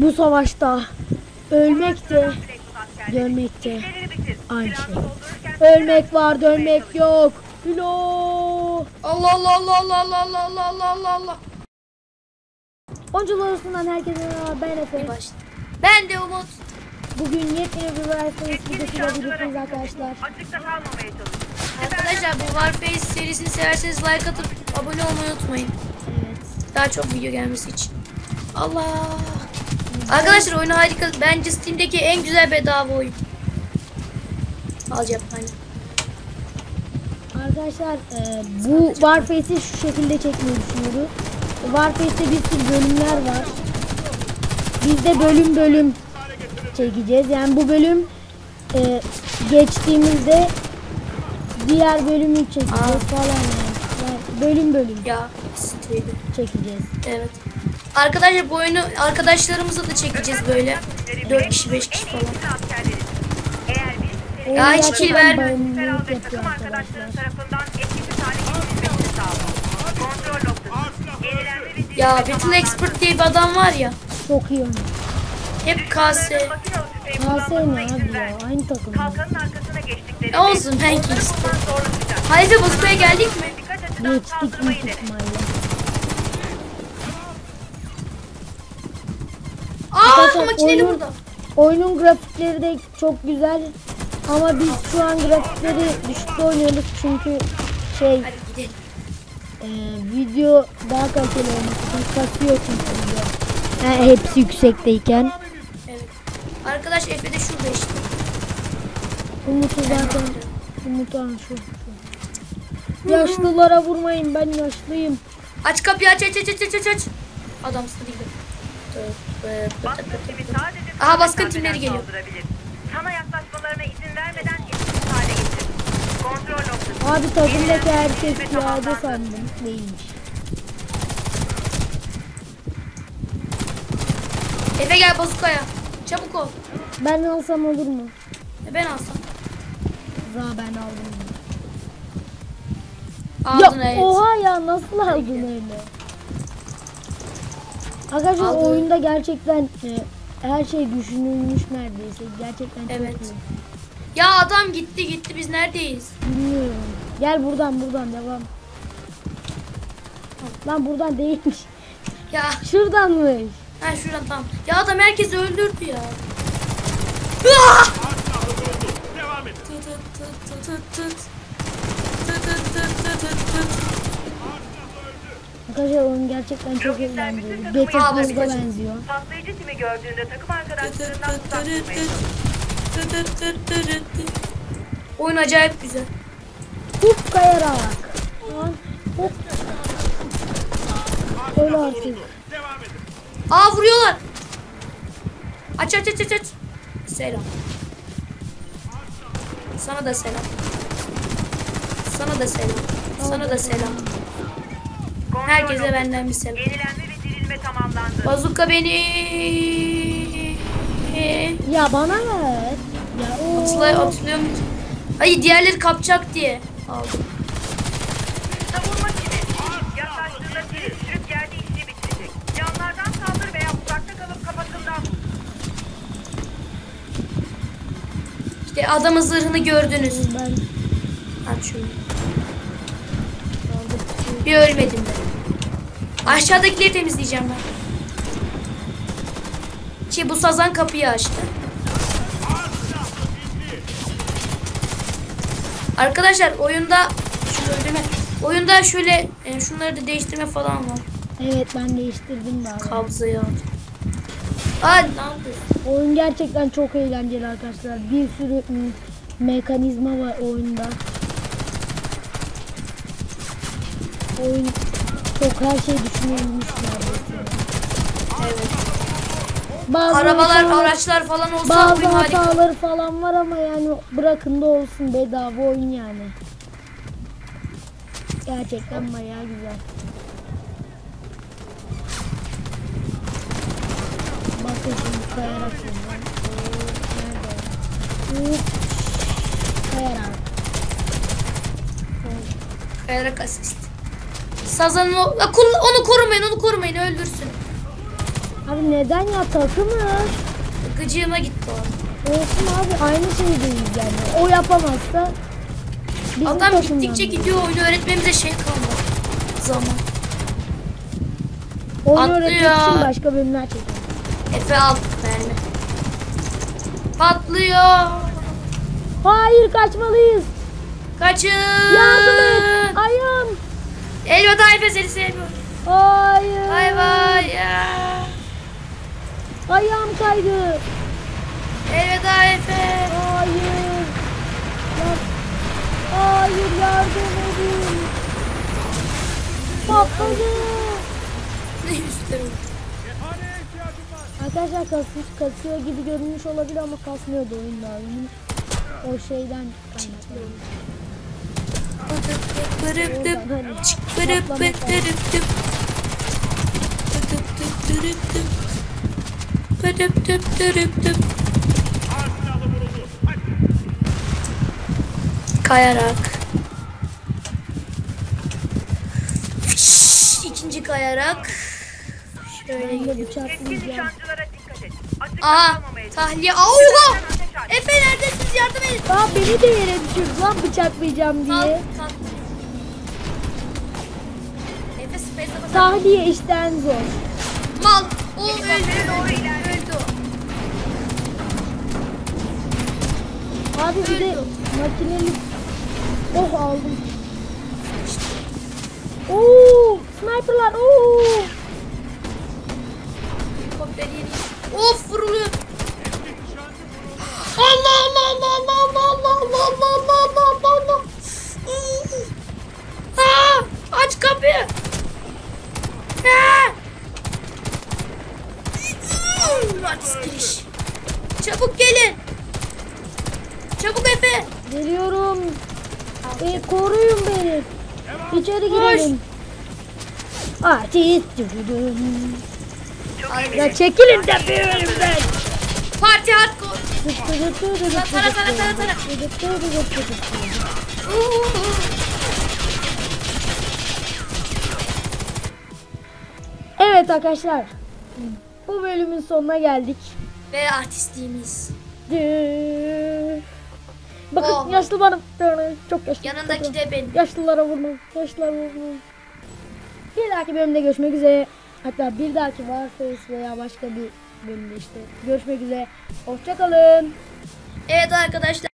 Bu savaşta ölmek de dönmek de aynı şey. Ölmek var dönmek yok. Hülo. Allah Allah Allah Allah Allah Allah Allah Allah Allah Allah. Oyuncular arasından herkese merhaba ben Efe. Ben de Umut. Bugün yepyeni bir versiyon videosuyla birlikteyiz arkadaşlar. Arkadaşlar bu Warface serisini severseniz like atıp abone olmayı unutmayın. Evet. Daha çok video gelmesi için. Allah. Arkadaşlar oyunu harika. Bence Steam'deki en güzel bedava oyun. Alacağım hani. Arkadaşlar e, bu Warface'i şu şekilde çekmeyi düşünüyoruz. Warface'te bir sürü bölümler var. Biz de bölüm bölüm çekeceğiz. Yani bu bölüm e, geçtiğimizde diğer bölümü çekeceğiz Aa. falan yani. yani. Bölüm bölüm Ya çekeceğiz. Evet. Arkadaşlar bu oyunu arkadaşlarımıza da çekeceğiz böyle. 4 kişi 5 kişi falan. Ya hiç kill verme. Ya Battle Expert diye bir adam var ya. Çok iyi oynuyor. Hep KS. KS ne abi ya? Aynı takım. Kalkanın. Olsun belki işte. Halide Bozkaya geldik mi? Geçtik iyi tutmayla. Makineli oyunun- burada. Oyunun grafikleri de çok güzel. Ama biz şu an grafikleri düşükte oynuyoruz çünkü şey Hadi gidelim. e, video daha kaliteli olması için kasıyor çünkü video. Yani hepsi yüksekteyken. Evet. Arkadaş Efe de şurada işte. Umut'u zaten Umut şu. Yaşlılara vurmayın ben yaşlıyım. Aç kapıyı aç aç aç aç aç aç. Adamsın değil Aha, baskın timleri geliyor. Sana yaklaşmalarına izin vermeden etkisiz hale getir. Kontrol noktası. Abi takımdaki herkes piyade sandım. Değilmiş. Efe gel bazukaya. Çabuk ol. Ben alsam olur mu? E ben alsam. Za ben aldım. Aldın ya evet. oha ya nasıl aldın öyle? Arkadaşlar Aldı. oyunda gerçekten e, her şey düşünülmüş neredeyse. Gerçekten çok Evet. iyi. Ya adam gitti gitti biz neredeyiz? Bilmiyorum. Gel buradan buradan devam. Lan buradan değilmiş. Ya Şuradanmış. ha şuradan tamam. Ya adam herkesi öldürdü ya. Devam edin. Tut tut tut tut tut. Tut tut tut tut tut tut. Arkadaşlar oyun gerçekten çok eğlenceli. Battlefield'a yapacak. benziyor. Patlayıcı timi gördüğünde takım arkadaşlarından uzak. Oyun acayip güzel. Hop kayarak. Hop. Öyle artık. Aa vuruyorlar. Aç aç aç aç aç. Selam. Sana da selam. Sana da selam. Sana da selam. Herkese benden bir selam. Yenilenme ve dirilme tamamlandı. Bazuka beni Ya bana ver. Ya o. Atılay atılıyor mu? Ay diğerleri kapacak diye aldım. Savunma timi. Yaklaştığında düşürüp yerde işini bitirecek. Yanlardan saldır veya uzakta kalıp kapatımdan vur. İşte adamın zırhını gördünüz. Ben Aç şunu. Bir ölmedim. Aşağıdakileri temizleyeceğim ben. Şey bu sazan kapıyı açtı. Arkadaşlar oyunda şunu öldürme. Oyunda şöyle e, şunları da değiştirme falan var. evet ben değiştirdim daha. Kabzayı al. Aa ne yapıyorsun? Oyun gerçekten çok eğlenceli arkadaşlar. Bir sürü mekanizma var oyunda. Oyun çok her şey düşünülmüş neredeyse. Evet. Bazı Arabalar, hatalar- araçlar falan olsa bazı oyun harika. hataları falan var ama yani bırakın da olsun bedava oyun yani. Gerçekten bayağı güzel. Bakın şimdi kayarak buradan. Nerede? Kayarak. Kayarak asist. Sazan'ın o... Onu korumayın, onu korumayın, öldürsün. Abi neden ya takımız? Gıcığıma gitti o. Olsun abi aynı şeydeyiz yani. O yapamazsa bizim Adam gittikçe biri. gidiyor oyunu öğretmemize şey kalmadı. Zaman. Oyunu Atlıyor. öğretmek için başka bölümler çekelim. Efe al mermi. Patlıyor. Hayır kaçmalıyız. Kaçın. Yardım et. Efe seni sevmiyorum. Hayır. Bay bay ya. Ayağım kaydı. Elveda Efe. Hayır. Ya- Hayır yardım edin. Patladı. Ne üstlerim. Arkadaşlar kasıyor, kasıyor gibi görünmüş olabilir ama kasmıyordu. Oyunun o şeyden kaynaklı. Çıkırıp dıp. Çıkırıp dıp dıp. Pıdıp dıp dırıp dıp. Kayarak. Fiş, ikinci kayarak. Şöyle gidip. Aha tahliye. Allah! Efe neredesiniz yardım edin. Daha beni de yere düşürdü lan bıçaklayacağım diye. Kalk, kalk space'e. Tahliye işten zor. Mal. O öldü. Doğru Öldü. ilerle. öldü. Abi bir de makineli... Oh aldım. Oo, sniperlar. Oo. E, koruyun beni. İçeri girelim. Artist. Ya çekilin de bir önümden. Parti hardcore. Tara, tara, tara, tara. Evet arkadaşlar. Bu bölümün sonuna geldik. Ve artistliğimiz. Bakın Oh. yaşlı benim. Çok yaşlı. Yanındaki de benim. Yaşlılara vurma. Yaşlılara vurma. Bir dahaki bölümde görüşmek üzere. Hatta bir dahaki Warface veya başka bir bölümde işte. Görüşmek üzere. Hoşçakalın. Evet arkadaşlar.